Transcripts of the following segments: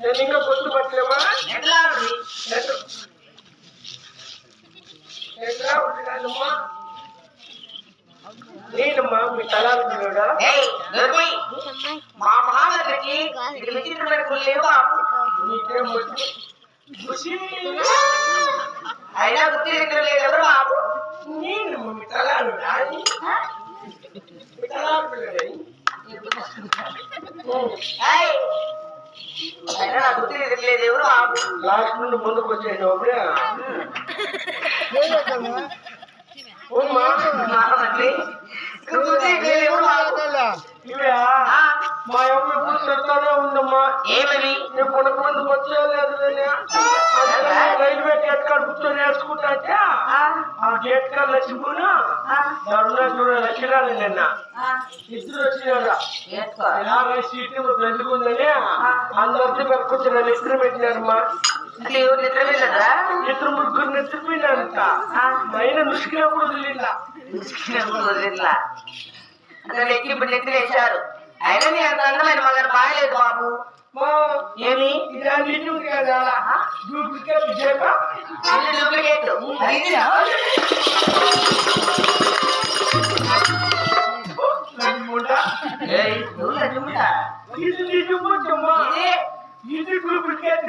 నేను ఇంకా గుర్తుపట్టలేమా ఎట్లా? ఉంది ఎట్లా? నేనమ్మా మీ నోర్మి మా విచిత్రమైన నీకేం వచ్చి అయినా గుర్తు దగ్గర బాబు. మీ మీ అయినా నా గుర్తు దగ్గర లేదు ఎవరు బాబు లాస్ట్ నుండి ముందుకు వచ్చేసావు అప్పుడే ఓమ్మా దగ్గర లేదు ఎవరు బాబు ఇవే ఆ, మా అమ్మ ఎప్పుడు చెప్తానే ఉందమ్మా. ఏమని నేను పునక ముందుకు వచ్చేయలేదు రైల్వే గేట్ కాడ కూర్చొని అంటే ఆ, గేట్ కాడ లక్ష్మీను ఆ, దాంట్లో లక్ష్మీరాలు నిన్న. ఇద్దరు వచ్చినారా. సీట్లు పెట్టుకుందని అందరితో కూర్చొని నిద్ర పెట్టినారమ్మా నిద్ర ఇద్దరు ముగ్గురు నిద్రపోయినారంట. మైన నుసుకినప్పుడు వదిలిందా వదిలిట్లా అతను ఎక్కింపు నెత్తి వేశారు అయినా నీ అంత అందమైన మగన్ బాగలేదు బాబు. ఏమి? డూప్లికేట్ డూప్లికేట్ ఇది డూప్లికేట్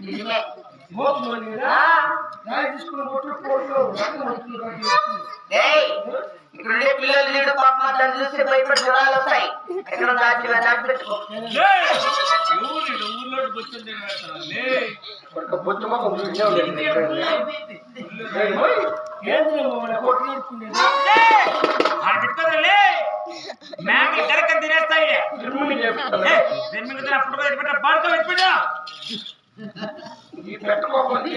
నిజమే. మోసమోనిరా ఇక్కడ ఉండే పిల్లలు నీడు పాప దాన్ని చూస్తే భయపడి జ్వరాలు వస్తాయి. ఎక్కడ దాచి దాచిపెట్టుకో తినేస్తాయి అప్పుడు బాడుకో పెట్టిపెట్టా ఈ పెట్టుకోకపోతే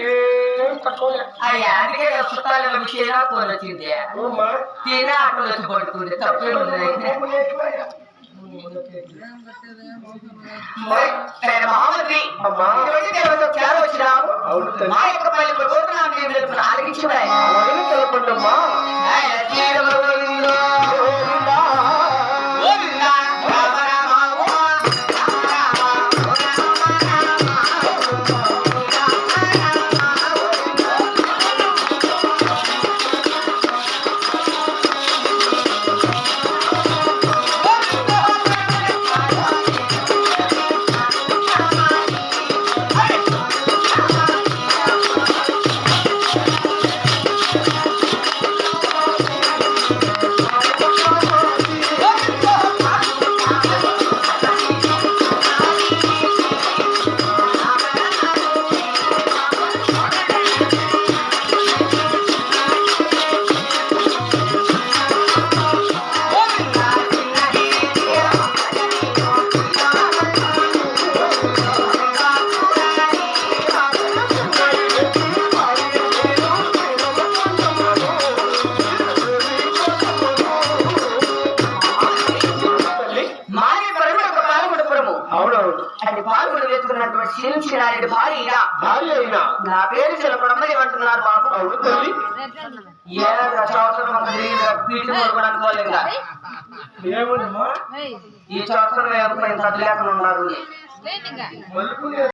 చుట్టాలు తినా ఫోన్ వచ్చింది. అమ్మా, తినా ఆటోలో వచ్చి పడుకుంది తప్పే ఉంది అయితే మమ్మల్ని ఎక్కువయ్యా. నేను మహామంత్రి అమ్మా. ఇటువంటి దేవత పాల్గొడు వేసుకున్నటువంటి శించినారెడ్డి భార్య భార్య అయినా నా పేరు చిలపడమ్మ ఏమంటున్నారు బాబు. అవును తల్లి. ఏ సంవత్సరం ఈ సంవత్సరం ఎవరిపై లేకుండా ఉన్నారు.